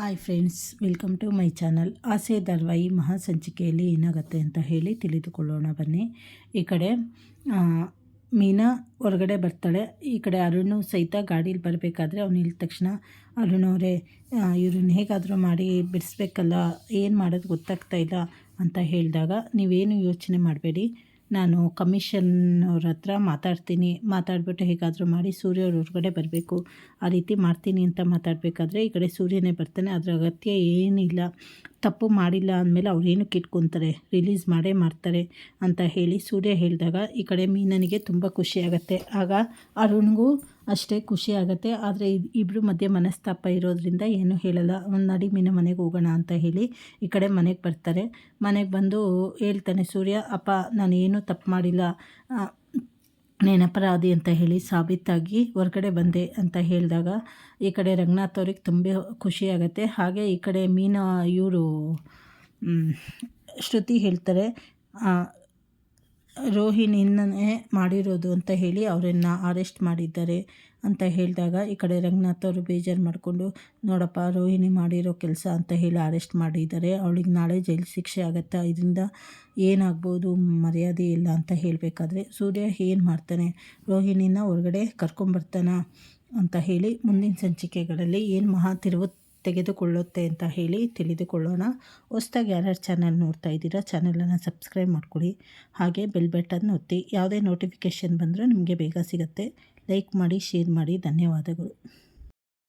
Hi friends, welcome to my channel. ಆಸೆ ಧಾರಾವಾಹಿ ಮಹಾ ಸಂಚಿಕೆಯಲ್ಲಿ ಏನಾಗುತ್ತೆ ಅಂತ ಹೇಳಿ ತಿಳಿದುಕೊಳ್ಳೋಣ ಬನ್ನಿ. ಈ ಕಡೆ ಮೀನಾ ಹೊರಗಡೆ ಬರ್ತಾಳೆ. ಈ ಕಡೆ ಅರುಣು ಸಹಿತ ಗಾಡೀಲಿ ಬರಬೇಕಾದ್ರೆ ಅವ್ನು ಇಳಿದ ತಕ್ಷಣ ಅರುಣ್ ಅವರೇ ಇವ್ರನ್ನ ಹೇಗಾದರೂ ಮಾಡಿ ಬಿಡಿಸ್ಬೇಕಲ್ಲ, ಏನು ಮಾಡೋದು ಗೊತ್ತಾಗ್ತಾ ಇಲ್ಲ ಅಂತ ಹೇಳಿದಾಗ ನೀವೇನು ಯೋಚನೆ ಮಾಡಬೇಡಿ. ನಾನು ಕಮಿಷನ್ನವ್ರ ಹತ್ರ ಮಾತಾಡ್ತೀನಿ. ಮಾತಾಡ್ಬಿಟ್ಟು ಹೇಗಾದರೂ ಮಾಡಿ ಸೂರ್ಯ ಅವ್ರ ಹೊರಗಡೆ ಬರಬೇಕು. ಆ ರೀತಿ ಮಾಡ್ತೀನಿ ಅಂತ ಮಾತಾಡಬೇಕಾದ್ರೆ ಈ ಕಡೆ ಸೂರ್ಯನೇ ಬರ್ತಾನೆ. ಅದರ ಅಗತ್ಯ ಏನಿಲ್ಲ. ತಪ್ಪು ಮಾಡಿಲ್ಲ ಅಂದಮೇಲೆ ಅವ್ರೇನು ಕಿಟ್ಕೊತಾರೆ? ರಿಲೀಸ್ ಮಾಡೇ ಮಾಡ್ತಾರೆ ಅಂತ ಹೇಳಿ ಸೂರ್ಯ ಹೇಳಿದಾಗ ಈ ಕಡೆ ಮೀನನಿಗೆ ತುಂಬ ಖುಷಿ ಆಗುತ್ತೆ. ಆಗ ಅರುಣ್ಗೂ ಅಷ್ಟೇ ಖುಷಿ ಆಗುತ್ತೆ. ಆದರೆ ಇಬ್ಬರು ಮಧ್ಯೆ ಮನಸ್ತಾಪ ಇರೋದ್ರಿಂದ ಏನೂ ಹೇಳಲ್ಲ. ನಡಿ ಮೀನ ಮನೆಗೆ ಹೋಗೋಣ ಅಂತ ಹೇಳಿ ಈ ಕಡೆ ಮನೆಗೆ ಬರ್ತಾರೆ. ಮನೆಗೆ ಬಂದು ಹೇಳ್ತಾನೆ, ಸೂರ್ಯ, ಅಪ್ಪ, ನಾನು ಏನೂ ತಪ್ಪು ಮಾಡಿಲ್ಲ. ನೇನಪರಾಧಿ ಅಂತ ಹೇಳಿ ಸಾಬೀತಾಗಿ ಹೊರಗಡೆ ಬಂದೆ ಅಂತ ಹೇಳಿದಾಗ ಈ ಕಡೆ ರಂಗನಾಥ್ ಅವ್ರಿಗೆ ತುಂಬ ಖುಷಿ ಆಗುತ್ತೆ. ಹಾಗೆ ಈ ಕಡೆ ಮೀನ ಇವರು ಶ್ರುತಿ ಹೇಳ್ತಾರೆ ರೋಹಿಣಿನೇ ಮಾಡಿರೋದು ಅಂತ ಹೇಳಿ ಅವರನ್ನು ಅರೆಸ್ಟ್ ಮಾಡಿದ್ದಾರೆ ಅಂತ ಹೇಳಿದಾಗ ಈ ಕಡೆ ರಂಗನಾಥ್ ಅವರು ಬೇಜಾರು ಮಾಡಿಕೊಂಡು, ನೋಡಪ್ಪ ರೋಹಿಣಿ ಮಾಡಿರೋ ಕೆಲಸ ಅಂತ ಹೇಳಿ ಅರೆಸ್ಟ್ ಮಾಡಿದ್ದಾರೆ. ಅವಳಿಗೆ ನಾಳೆ ಜೈಲು ಶಿಕ್ಷೆ ಆಗುತ್ತೆ? ಇದರಿಂದ ಏನಾಗ್ಬೋದು? ಮರ್ಯಾದೆ ಇಲ್ಲ ಅಂತ ಹೇಳಬೇಕಾದ್ರೆ ಸೂರ್ಯ ಏನು ಮಾಡ್ತಾನೆ? ರೋಹಿಣಿನ ಹೊರಗಡೆ ಕರ್ಕೊಂಬರ್ತಾನ ಅಂತ ಹೇಳಿ ಮುಂದಿನ ಸಂಚಿಕೆಗಳಲ್ಲಿ ಏನು ಮಹಾ ತೆಗೆದುಕೊಳ್ಳುತ್ತೆ ಅಂತ ಹೇಳಿ ತಿಳಿದುಕೊಳ್ಳೋಣ. ಹೊಸ್ದಾಗಿ ಯಾರ್ಯಾರು ಚಾನಲ್ ನೋಡ್ತಾ ಇದ್ದೀರಾ, ಚಾನಲನ್ನು ಸಬ್ಸ್ಕ್ರೈಬ್ ಮಾಡ್ಕೊಳ್ಳಿ. ಹಾಗೆ ಬೆಲ್ ಬಟನ್ ಒತ್ತಿ, ಯಾವುದೇ ನೋಟಿಫಿಕೇಷನ್ ಬಂದರೂ ನಿಮಗೆ ಬೇಗ ಸಿಗುತ್ತೆ. ಲೈಕ್ ಮಾಡಿ, ಶೇರ್ ಮಾಡಿ. ಧನ್ಯವಾದಗಳು.